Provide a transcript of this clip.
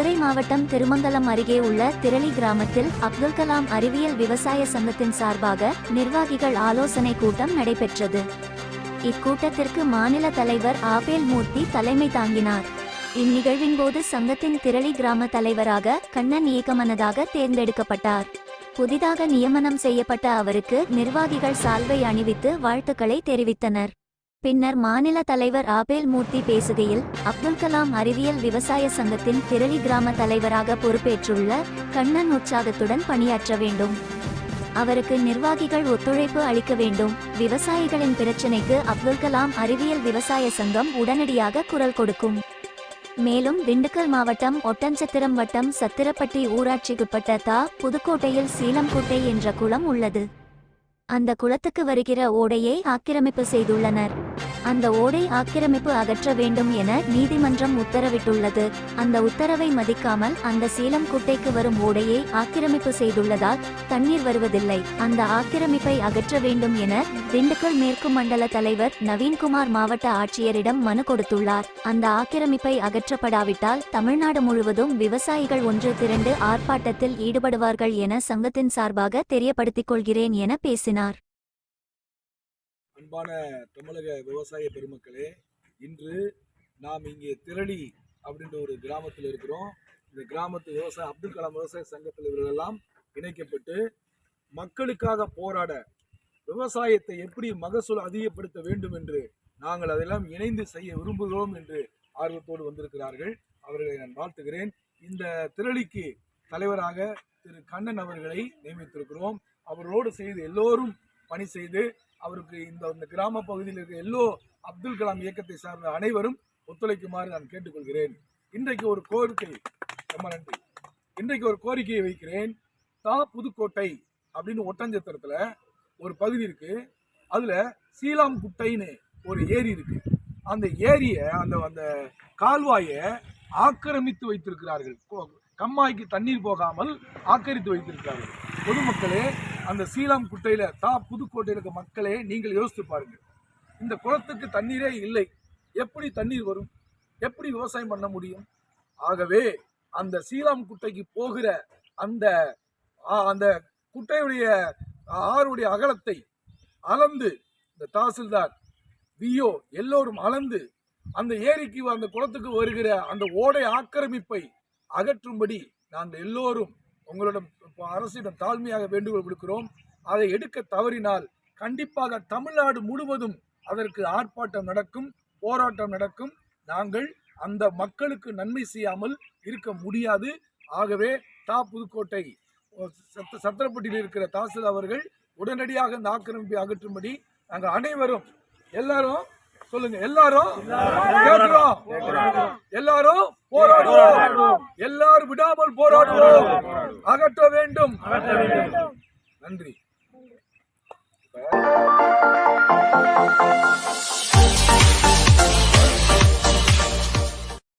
மதுரை மாவட்டம் திருமங்கலம் அருகே உள்ள திரளி கிராமத்தில் அப்துல் கலாம் அறிவியல் விவசாய சங்கத்தின் சார்பாக நிர்வாகிகள் ஆலோசனை கூட்டம் நடைபெற்றது. இக்கூட்டத்திற்கு மாநில தலைவர் ஆபேல் மூர்த்தி தலைமை தாங்கினார். இந்நிகழ்வின் போது சங்கத்தின் திரளி கிராம தலைவராக கண்ணன் ஏகமனதாக தேர்ந்தெடுக்கப்பட்டார். புதிதாக நியமனம் செய்யப்பட்ட அவருக்கு நிர்வாகிகள் சால்வை அணிவித்து வாழ்த்துக்களை தெரிவித்தனர். பின்னர் மாநில தலைவர் ஆபேல் மூர்த்தி பேசுகையில் அப்துல் கலாம் அறிவியல் விவசாய சங்கத்தின் திரளி கிராம தலைவராக பொறுப்பேற்றுள்ள கண்ணன் உற்சாகத்துடன் பணியாற்ற வேண்டும். அவருக்கு நிர்வாகிகள் ஒத்துழைப்பு அளிக்க வேண்டும். விவசாயிகளின் பிரச்சினைக்கு அப்துல் கலாம் அறிவியல் விவசாய சங்கம் உடனடியாக குரல் கொடுக்கும். மேலும் திண்டுக்கல் மாவட்டம் ஒட்டஞ்சத்திரம் வட்டம் சத்திரப்பட்டி ஊராட்சிக்குட்பட்ட தா. புதுக்கோட்டையில் சீலம்கோட்டை என்ற குளம் உள்ளது. அந்த குளத்துக்கு வருகிற ஓடையை ஆக்கிரமிப்பு செய்துள்ளனர். அந்த ஓடை ஆக்கிரமிப்பு அகற்ற வேண்டும் என நீதிமன்றம் உத்தரவிட்டுள்ளது. அந்த உத்தரவை மதிக்காமல் அந்த சீலம் குட்டைக்கு வரும் ஓடையை ஆக்கிரமிப்பு செய்துள்ளதால் தண்ணீர் வருவதில்லை. அந்த ஆக்கிரமிப்பை அகற்ற வேண்டும் என திண்டுக்கல் மேற்கு மண்டல தலைவர் நவீன்குமார் மாவட்ட ஆட்சியரிடம் மனு கொடுத்துள்ளார். அந்த ஆக்கிரமிப்பை அகற்றப்படாவிட்டால் தமிழ்நாடு முழுவதும் விவசாயிகள் ஒன்று திரண்டு ஆர்ப்பாட்டத்தில் ஈடுபடுவார்கள் என சங்கத்தின் சார்பாக தெரியப்படுத்திக் கொள்கிறேன் என பேசினார். அன்பான தமிழக விவசாய பெருமக்களே இன்று நாம் இங்கே திரளி அப்படின்ற ஒரு கிராமத்தில் இருக்கிறோம். இந்த கிராமத்து விவசாய அப்துல் கலாம் விவசாய சங்கத்தில் இவர்களெல்லாம் இணைக்கப்பட்டு மக்களுக்காக போராட விவசாயத்தை எப்படி மகசூல் அதிகப்படுத்த வேண்டும் என்று நாங்கள் அதெல்லாம் இணைந்து செய்ய விரும்புகிறோம் என்று ஆர்வத்தோடு வந்திருக்கிறார்கள். அவர்களை நான் வாழ்த்துகிறேன். இந்த திரளிக்கு தலைவராக திரு கண்ணன் அவர்களை நியமித்திருக்கிறோம். அவரோடு செய்து எல்லோரும் பணி செய்து அவருக்கு இந்த அந்த கிராம பகுதியில் இருக்க எல்லோ அப்துல் கலாம் இயக்கத்தை சார்ந்த அனைவரும் ஒத்துழைக்குமாறு நான் கேட்டுக்கொள்கிறேன். இன்றைக்கு ஒரு கோரிக்கை ரொம்ப நன்றி. இன்றைக்கு ஒரு கோரிக்கையை வைக்கிறேன். தா புதுக்கோட்டை அப்படின்னு ஒட்டஞ்சத்திரத்தில் ஒரு பகுதி இருக்கு. அதில் சீலாம்குட்டைன்னு ஒரு ஏரி இருக்கு. அந்த ஏரியை அந்த அந்த கால்வாயை ஆக்கிரமித்து வைத்திருக்கிறார்கள். கம்மாய்க்கு தண்ணீர் போகாமல் ஆக்கிரமித்து வைத்திருக்கிறார்கள். பொதுமக்களே அந்த சீலாம் குட்டையில் தா புதுக்கோட்டையில் இருக்க மக்களே நீங்கள் யோசித்து பாருங்கள். இந்த குளத்துக்கு தண்ணீரே இல்லை. எப்படி தண்ணீர் வரும்? எப்படி விவசாயம் பண்ண முடியும்? ஆகவே அந்த சீலாம் குட்டைக்கு போகிற அந்த அந்த குட்டையுடைய ஆறுடைய அகலத்தை அளந்து இந்த தாசில்தார் விஓ எல்லோரும் அளந்து அந்த ஏரிக்கு அந்த குளத்துக்கு வருகிற அந்த ஓடை ஆக்கிரமிப்பை அகற்றும்படி நாங்கள் எல்லோரும் உங்களிடம் அரசிடம் தாழ்மையாக வேண்டுகோள் விடுக்கிறோம். அதை எடுக்க தவறினால் கண்டிப்பாக தமிழ்நாடு முழுவதும் அதற்கு ஆர்ப்பாட்டம் நடக்கும் போராட்டம் நடக்கும். நாங்கள் அந்த மக்களுக்கு நன்மை செய்யாமல் இருக்க முடியாது. ஆகவே தா. புதுக்கோட்டை சத்த சத்திரப்பட்டியில் இருக்கிற தாசில் அவர்கள் உடனடியாக இந்த ஆக்கிரமிப்பை அகற்றும்படி நாங்கள் அனைவரும் எல்லாரும் சொல்லுங்க எல்லாரும் எல்லாரும் போராடுவோம். எல்லாரும் விடாமல் போராடுவோம். அகற்ற வேண்டும். நன்றி.